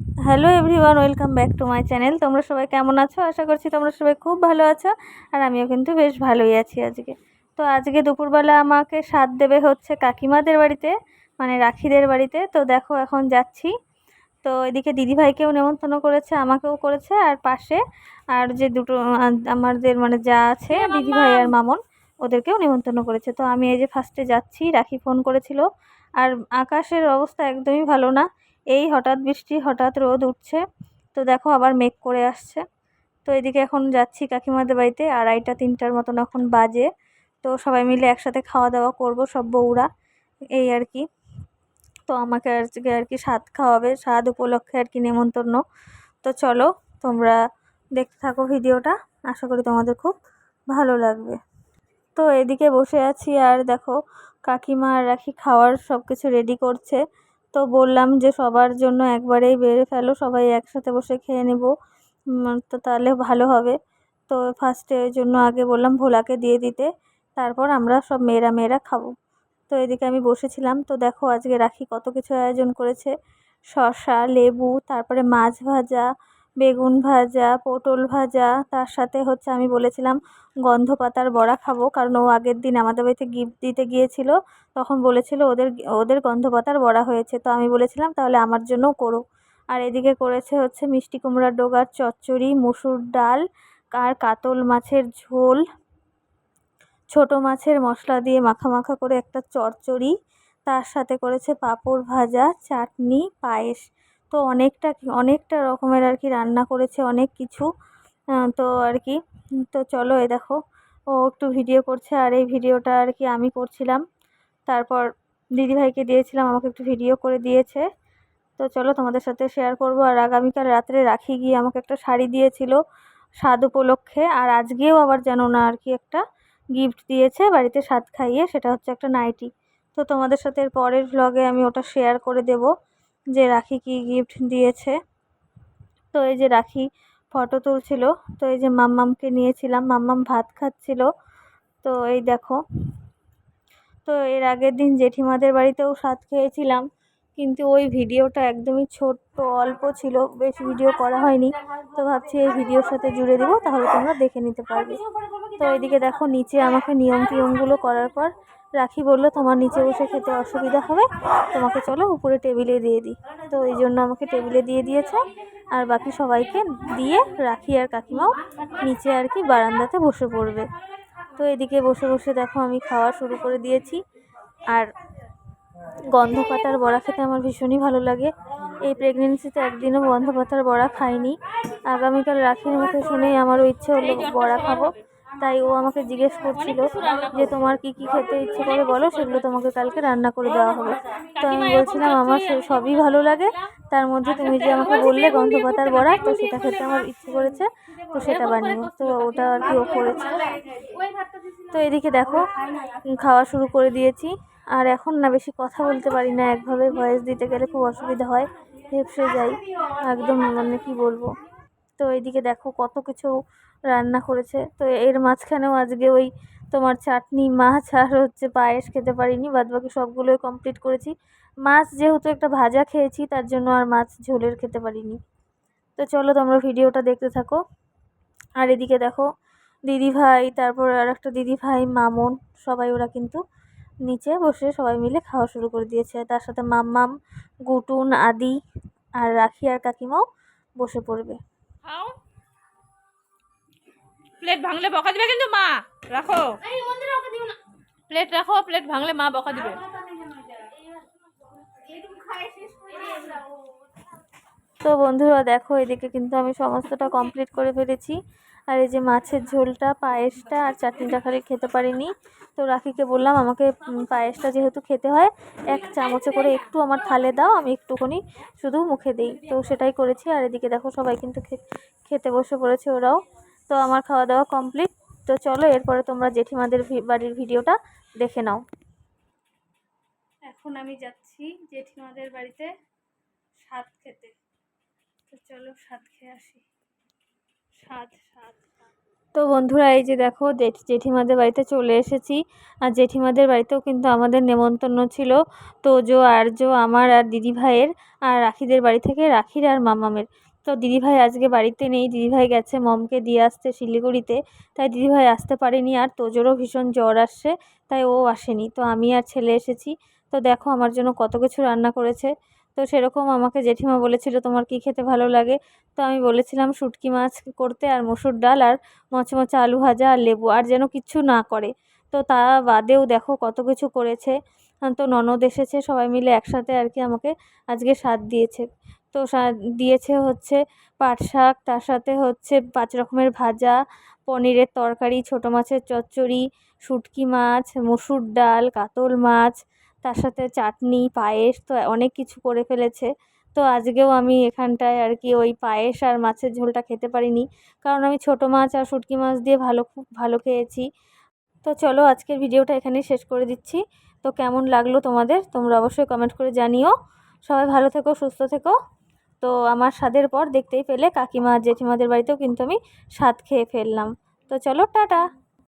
Hello everyone welcome back to my channel. তোমরা সবাই কেমন আছো? আশা করছি তোমরা সবাই খুব ভালো আছো আর আমিও কিন্তু বেশ ভালোই আছি আজকে। তো আজকে দুপুরবেলা আমাকে স্বাদ দেবে হচ্ছে কাকিমাদের বাড়িতে মানে রাখিদের বাড়িতে। তো দেখো এখন যাচ্ছি। তো এদিকে দিদিভাইকেও নেমন্তন্ন করেছে আমাকেও করেছে আর পাশে আর যে দুটো আমাদের মানে যা আছে দিদিভাই আর মামন ওদেরকেও নেমন্তন্ন করেছে। তো আমি এই যে ফার্স্টে যাচ্ছি রাখি ফোন করেছিল। আর আকাশের অবস্থা একদমই ভালো না। এই হঠাৎ বৃষ্টি, হঠাৎ রোদ উঠছে। তো দেখো আবার মেঘ করে আসছে। তো এদিকে এখন যাচ্ছি কাকিমাদের বাড়িতে। আড়াইটা, তিনটার মতন এখন বাজে। তো সবাই মিলে একসাথে খাওয়া দাওয়া করব, সব বউরা। এই আর কি। তো আমাকে আজকে আর কি স্বাদ খাওয়াবে। স্বাদ উপলক্ষে আর কি নেমন্তন্ন। তো চলো, তোমরা দেখতে থাকো ভিডিওটা। আশা করি তোমাদের খুব ভালো লাগবে। তো এদিকে বসে আছি। আর দেখো, কাকিমা আর রাখি খাওয়ার সব কিছু রেডি করছে। তো বললাম যে সবার জন্য একবারেই বেড়ে ফেলো, সবাই একসাথে বসে খেয়ে নেব। তো তাহলে ভালো হবে। তো ফার্স্টে ওই জন্য আগে বললাম ভোলাকে দিয়ে দিতে, তারপর আমরা সব মেয়েরা মেয়েরা খাব। তো এদিকে আমি বসেছিলাম। তো দেখো আজকে রাখি কত কিছু আয়োজন করেছে। শসা, লেবু, তারপরে মাছ ভাজা বেগুন ভাজা, পটল ভাজা, তার সাথে হচ্ছে আমি বলেছিলাম গন্ধ পাতার বড়া খাব, কারণ ও আগের দিন আমাদের বাড়িতে গিফট দিতে গিয়েছিল, তখন বলেছিল ওদের ওদের গন্ধ পাতার বড়া হয়েছে, তো আমি বলেছিলাম তাহলে আমার জন্যও করো। আর এদিকে করেছে হচ্ছে মিষ্টি কুমড়ার ডোগার চচ্চড়ি, মুসুর ডাল, আর কাতল মাছের ঝোল। ছোট মাছের মশলা দিয়ে মাখা মাখা করে একটা চচ্চড়ি, তার সাথে করেছে পাঁপড় ভাজা, চাটনি, পায়েস। তো অনেকটা অনেকটা রকমের আর কি রান্না করেছে অনেক কিছু। তো আর কি, তো চলো এ দেখো, ও একটু ভিডিও করছে আর এই ভিডিওটা আর কি আমি করছিলাম। তারপর দিদিভাইকে দিয়েছিলাম, আমাকে একটু ভিডিও করে দিয়েছে। তো চলো তোমাদের সাথে শেয়ার করব। আর আগামীকাল রাত্রে রাখি গিয়ে আমাকে একটা শাড়ি দিয়েছিল স্বাদ উপলক্ষে। আর আজকেও আবার যেন না আর কি একটা গিফট দিয়েছে বাড়িতে স্বাদ খাইয়ে, সেটা হচ্ছে একটা নাইটি। তো তোমাদের সাথে এর পরের ভ্লগে আমি ওটা শেয়ার করে দেব। যে রাখি কি গিফট দিয়েছে। তো এই যে রাখি ফটো তুলছিল, তো এই যে মাম্মামকে নিয়েছিলাম, মাম্মাম ভাত খাচ্ছিল। তো এই দেখো, তো এর আগের দিন জেঠিমাদের বাড়িতেও স্বাদ খেয়েছিলাম, কিন্তু ওই ভিডিওটা একদমই ছোট্ট, অল্প ছিল, বেশি ভিডিও করা হয়নি। তো ভাবছি এই ভিডিওর সাথে জুড়ে দেবো, তাহলে তোমরা দেখে নিতে পারবে। তো এদিকে দেখো, নিচে আমাকে নিয়ম টিয়মগুলো করার পর রাখি বলল, তোমার নিচে বসে খেতে অসুবিধা হবে, তোমাকে চলো উপরে টেবিলে দিয়ে দিই। তো এই জন্য আমাকে টেবিলে দিয়ে দিয়েছে, আর বাকি সবাইকে দিয়ে রাখি আর কাকিমাও নিচে আর কি বারান্দাতে বসে পড়বে। তো এদিকে বসে বসে দেখো আমি খাওয়া শুরু করে দিয়েছি, আর গন্ধ পাতার বড়া খেতে আমার ভীষণই ভালো লাগে। এই প্রেগনেন্সিতে একদিনও গন্ধ পাতার বড়া খাইনি। আগামীকাল রাখির মুখে শুনেই আমারও ইচ্ছে হলো বড়া খাব। তাই ও আমাকে জিজ্ঞেস করছিল যে তোমার কি কি খেতে ইচ্ছে করে বলো? সেগুলো তোমাকে কালকে রান্না করে দেওয়া হবে। তো আমি বলছিলাম, আমার সবই ভালো লাগে। তার মধ্যে তুমি যে আমাকে বললে গন্ধ পাতার বড়া, তো সেটা খেতে আমার ইচ্ছে করেছে, তো সেটা বানিয়ে তো ওটা আর কি ও করেছে। তো এদিকে দেখো, খাওয়া শুরু করে দিয়েছি। আর এখন না বেশি কথা বলতে পারি না, একভাবে ভয়েস দিতে গেলে খুব অসুবিধা হয়, হেপসে যাই, একদম মানে কি বলব? তো এইদিকে দেখো কত কিছু রান্না করেছে। তো এর মাঝখানেও আজকে ওই তোমার চাটনি, মাছ আর হচ্ছে পায়েস খেতে পারিনি। বাদ বাকি সবগুলোই কমপ্লিট করেছি। মাছ যেহেতু একটা ভাজা খেয়েছি, তার জন্য আর মাছ ঝোলের খেতে পারিনি। তো চলো তোমরা ভিডিওটা দেখতে থাকো। আর এদিকে দেখো, দিদি ভাই, তারপর আর একটা দিদি ভাই, মামন, সবাই ওরা কিন্তু নিচে বসে সবাই মিলে খাওয়া শুরু করে দিয়েছে। তার সাথে মাম্মাম, গুটুন, আদি আর রাখি আর কাকিমাও বসে পড়বে। প্লেট ভাঙলে বকা দিবে কিন্তু মা। রাখো। প্লেট রাখো প্লেট ভাঙলে মা বকা দিবে। তো বন্ধুরা দেখো এদিকে কিন্তু আমি সমস্তটা কমপ্লিট করে ফেলেছি। আর এই যে মাছের ঝোলটা পায়েসটা আর চাটনিটা খালি খেতে পারিনি। তো রাখিকে বললাম আমাকে পায়েসটা যেহেতু খেতে হয় এক চামচে করে একটু আমার থালে দাও আমি একটুখানি শুধু মুখে দিই। তো সেটাই করেছি। আর এদিকে দেখো সবাই কিন্তু খেতে বসে পড়েছে ওরাও। তো আমার খাওয়া দাওয়া কমপ্লিট তো চলো এরপরে তোমরা জেঠিমাদের বাড়ির ভিডিওটা দেখে নাও। এখন আমি যাচ্ছি জেঠিমাদের বাড়িতে স্বাদ খেতে। তো চলো স্বাদ খেয়ে আসি। স্বাদ স্বাদ। তো বন্ধুরা এই যে দেখো জেঠ- জেঠিমাদের বাড়িতে চলে এসেছি। আর জেঠিমাদের বাড়িতেও কিন্তু আমাদের নেমন্তন্ন ছিল। তোজো আর্য আমার আর দিদি ভাইয়ের আর রাখিদের বাড়ি থেকে রাখির আর মামামের। তো দিদিভাই আজকে বাড়িতে নেই। দিদিভাই গেছে মমকে দিয়ে আসতে শিলিগুড়িতে। তাই দিদিভাই আসতে পারেনি আর তোজোরও ভীষণ জ্বর আসছে, তাই ও আসেনি। তো আমি আর ছেলে এসেছি। তো দেখো আমার জন্য কত কিছু রান্না করেছে। তো সেরকম আমাকে জেঠিমা বলেছিল, তোমার কী খেতে ভালো লাগে? তো আমি বলেছিলাম, শুটকি মাছ করতে আর মসুর ডাল আর মচমচে আলু ভাজা আর লেবু আর যেন কিচ্ছু না করে। তো তা বাদেও দেখো কত কিছু করেছে। তো ননদ এসেছে, সবাই মিলে একসাথে আর কি আমাকে আজকে স্বাদ দিয়েছে। তো দিয়েছে হচ্ছে পাট শাক, তার সাথে হচ্ছে পাঁচ রকমের ভাজা, পনিরের তরকারি, ছোটো মাছের চচ্চড়ি, শুটকি মাছ, মসুর ডাল, কাতল মাছ, তার সাথে চাটনি, পায়েস, তো অনেক কিছু করে ফেলেছে। তো আজকেও আমি এখানটায় আর কি ওই পায়েস আর মাছের ঝোলটা খেতে পারিনি, কারণ আমি ছোটো মাছ আর শুটকি মাছ দিয়ে ভালো, খুব ভালো খেয়েছি। তো চলো আজকের ভিডিওটা এখানেই শেষ করে দিচ্ছি। তো কেমন লাগল তোমাদের, তোমরা অবশ্যই কমেন্ট করে জানিও। সবাই ভালো থেকো, সুস্থ থেকো। তো আমার স্বাদের পর দেখতেই পেলে কাকিমা, জেঠিমাদের বাড়িতেও কিন্তু আমি স্বাদ খেয়ে ফেললাম। তো চলো, টাটা।